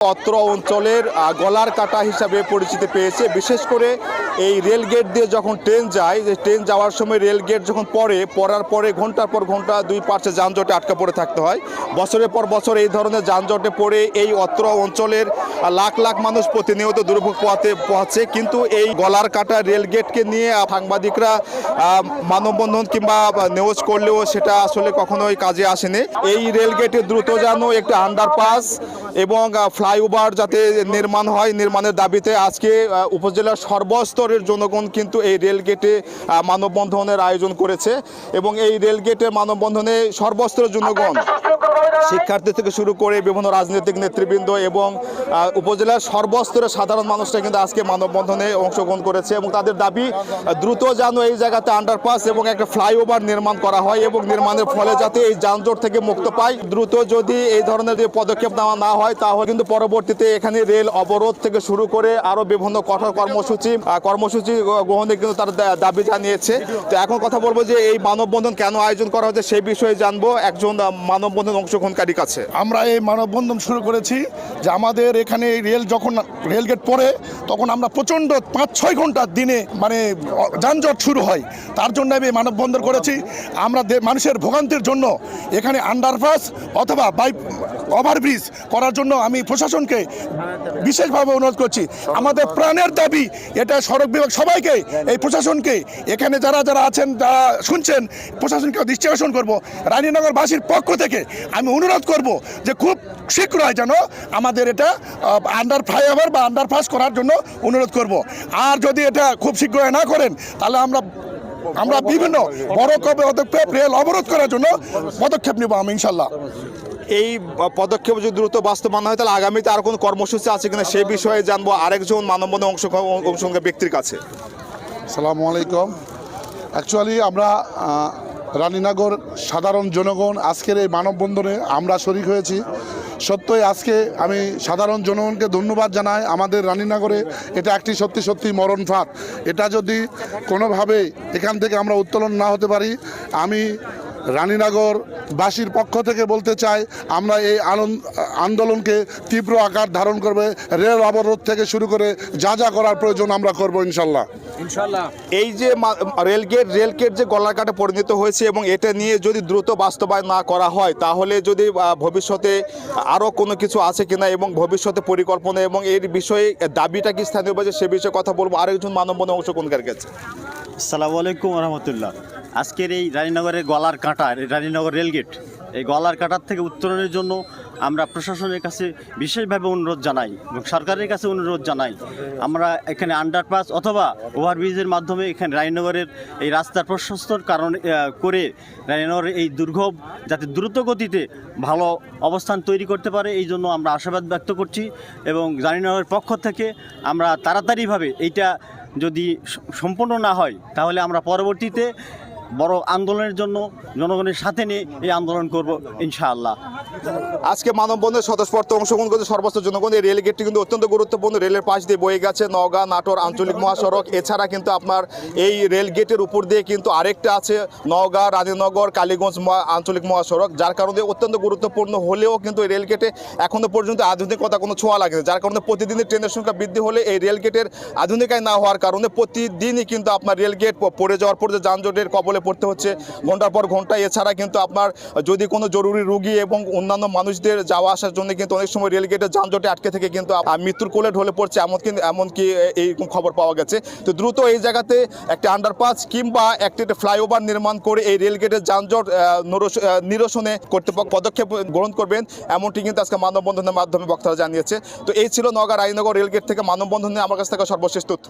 অত্র অঞ্চলের গলার কাটা হিসাবে পরিচিতি পেয়েছে। বিশেষ করে এই রেল গেট দিয়ে যখন ট্রেন যায় যে ট্রেন যাওয়ার সময় রেল গেট যখন পড়ে পড়ার পরে ঘণ্টার পর ঘণ্টা দুই পাশে যানজটে আটকা পড়ে থাকতে হয়। বছরের পর বছর এই ধরনের যানজটে পড়ে এই অত্র অঞ্চলের লাখ লাখ মানুষ প্রতিনিয়ত দুর্ভোগ পোহাতে পোহাচ্ছে। কিন্তু এই গলার কাটা রেল গেটকে নিয়ে সাংবাদিকরা মানববন্ধন কিংবা নিউজ করলেও সেটা আসলে কখনোই কাজে আসেনি। এই রেল গেটে দ্রুত যেন একটি আন্ডারপাস এবং আহ, ফ্লাইওভার যাতে নির্মাণ হয়, নির্মাণের দাবিতে আজকে উপজেলার সর্বস্তরের জনগণ কিন্তু এই রেলগেটে মানববন্ধনের আয়োজন করেছে এবং এই রেল গেটে মানববন্ধনে সর্বস্তরের জনগণ শিক্ষার্থী থেকে শুরু করে বিভিন্ন রাজনৈতিক নেতৃবৃন্দ এবং উপজেলার সর্বস্তরের সাধারণ মানুষরা কিন্তু আজকে মানববন্ধনে অংশগ্রহণ করেছে এবং তাদের দাবি, দ্রুত যেন এই জায়গাতে আন্ডারপাস এবং একটা ফ্লাইওভার নির্মাণ করা হয় এবং নির্মাণের ফলে যাতে এই যানজট থেকে মুক্ত পায়। দ্রুত যদি এই ধরনের যে পদক্ষেপ নেওয়া না হয়, তাহলে কিন্তু পরবর্তীতে এখানে রেল অবরোধ থেকে শুরু করে আরও বিভিন্ন কঠোর কর্মসূচি কর্মসূচি গ্রহণে কিন্তু তার দাবি জানিয়েছে। তো এখন কথা বলব যে এই মানববন্ধন কেন আয়োজন করা হচ্ছে সেই বিষয়ে জানব। একজন মানববন্ধন অংশগ্রহণকারী কাছে। আমরা এই মানববন্ধন শুরু করেছি যে আমাদের এখানে রেল যখন রেলগেট পড়ে, তখন আমরা প্রচণ্ড পাঁচ ছয় ঘণ্টা দিনে মানে যানজট শুরু হয়। তার জন্য আমি মানববন্ধন করেছি। আমরা মানুষের ভোগান্তির জন্য এখানে আন্ডারপাস অথবা বাই ওভারব্রিজ করার জন্য আমি প্রশাসনকে বিশেষভাবে অনুরোধ করছি। আমাদের প্রাণের দাবি এটা সড়ক বিভাগ সবাইকে, এই প্রশাসনকে। এখানে যারা যারা আছেন, যারা শুনছেন প্রশাসনকে দৃষ্টি আকর্ষণ করব। রানীনগরবাসীর পক্ষ থেকে আমি অনুরোধ করব যে খুব শীঘ্রই যেন আমাদের এটা আন্ডার ফ্লাইওভার বা আন্ডারপাস করার জন্য অনুরোধ করব। আর যদি এটা খুব শীঘ্রই না করেন তাহলে আমরা আমরা বিভিন্ন বড় কবে পদক্ষেপ রেল অবরোধ করার জন্য পদক্ষেপ নেব আমি ইনশাল্লাহ এই পদক্ষেপ যদি দ্রুত বাস্তবায়ন হয় তাহলে আগামীতে আর কোনো কর্মসূচি আছে কিনা সেই বিষয়ে জানব আরেকজন মানববন্ধন অংশগ্রহণ অংশগ্রহণ ব্যক্তির কাছে। সালামু আলাইকুম। অ্যাকচুয়ালি আমরা রানীনগর সাধারণ জনগণ, আজকের এই মানববন্ধনে আমরা শরিক হয়েছি। সত্যই আজকে আমি সাধারণ জনগণকে ধন্যবাদ জানাই। আমাদের রানীনগরে এটা একটি সত্যি সত্যি মরণ ফাঁদ। এটা যদি কোনোভাবে এখান থেকে আমরা উত্তোলন না হতে পারি, আমি রানীনগর বাসীর পক্ষ থেকে বলতে চাই আমরা এই আনন্দ আন্দোলনকে তীব্র আকার ধারণ করবে রেল অবরোধ থেকে শুরু করে যা যা করার প্রয়োজন আমরা করব ইনশাল্লাহ। ইনশাল্লাহ। এই যে রেলগেট রেলগেট যে গলার কাটে পরিণত হয়েছে এবং এটা নিয়ে যদি দ্রুত বাস্তবায়ন না করা হয় তাহলে যদি ভবিষ্যতে আরও কোনো কিছু আছে কিনা এবং ভবিষ্যতে পরিকল্পনা এবং এর বিষয়ে দাবিটা কি স্থানীয় বাজে সে বিষয়ে কথা বলব। আরেকজন মানববন্ধন অংশগ্রহণকারী কাছে? আসসালামু আলাইকুম রহমতুল্লাহ। আজকের এই রানীনগরের গলার কাঁটা রানীনগর রেলগেট। এই গলার কাটার থেকে উত্তরণের জন্য আমরা প্রশাসনের কাছে বিশেষভাবে অনুরোধ জানাই এবং সরকারের কাছে অনুরোধ জানাই। আমরা এখানে আন্ডারপাস অথবা ওভারব্রিজের মাধ্যমে এখানে রায়নগরের এই রাস্তার প্রশস্তর কারণ করে রানীনগরের এই দুর্গম যাতে দ্রুত গতিতে ভালো অবস্থান তৈরি করতে পারে, এই জন্য আমরা আশাবাদ ব্যক্ত করছি এবং রানীনগরের পক্ষ থেকে আমরা তাড়াতাড়িভাবে এইটা যদি সম্পূর্ণ না হয়, তাহলে আমরা পরবর্তীতে বড় আন্দোলনের জন্য জনগণের সাথে নিয়ে এই আন্দোলন করব ইনশাআল্লাহ। আজকে মানববন্ধনের স্বতঃস্ফূর্ত অংশগ্রহণ করেছে সর্বস্ত জনগণ। এই রেলগেটটি কিন্তু অত্যন্ত গুরুত্বপূর্ণ। রেলের পাশ দিয়ে বয়ে গেছে নওগাঁ, নাটোর, আঞ্চলিক মহাসড়ক। এছাড়া কিন্তু আপনার এই রেলগেটের উপর দিয়ে কিন্তু আরেকটা আছে নওগাঁ, রানীনগর, কালীগঞ্জ আঞ্চলিক মহাসড়ক। যার কারণে অত্যন্ত গুরুত্বপূর্ণ হলেও কিন্তু এই রেলগেটে এখনও পর্যন্ত আধুনিকতা কোনো ছোঁয়া লাগেনি। যার কারণে প্রতিদিনের ট্রেনের সংখ্যা বৃদ্ধি হলে এই রেলগেটের আধুনিকায় না হওয়ার কারণে প্রতিদিনই কিন্তু আপনার রেলগেট পড়ে যাওয়ার পর যে যানজটের কবলে পড়তে হচ্ছে ঘণ্টার পর ঘণ্টা এছাড়া কিন্তু আপনার যদি কোনো জরুরি রুগী এবং অন্যান্য মানুষদের যাওয়া আসার জন্য কিন্তু অনেক সময় রেলগেটের যানজটে আটকে থেকে কিন্তু মৃত্যুর কোলে ঢলে পড়ছে এমন কিন্তু এমনকি এই খবর পাওয়া গেছে। তো দ্রুত এই জায়গাতে একটা আন্ডারপাস কিংবা একটি ফ্লাইওভার নির্মাণ করে এই রেলগেটের যানজট নিরসনে কর্তৃপক্ষ পদক্ষেপ গ্রহণ করবেন, এমনটি কিন্তু আজকে মানববন্ধনের মাধ্যমে বক্তারা জানিয়েছে। তো এই ছিল নগর রায়নগর রেলগেট থেকে মানববন্ধনে আমার কাছ থেকে সর্বশেষ তথ্য।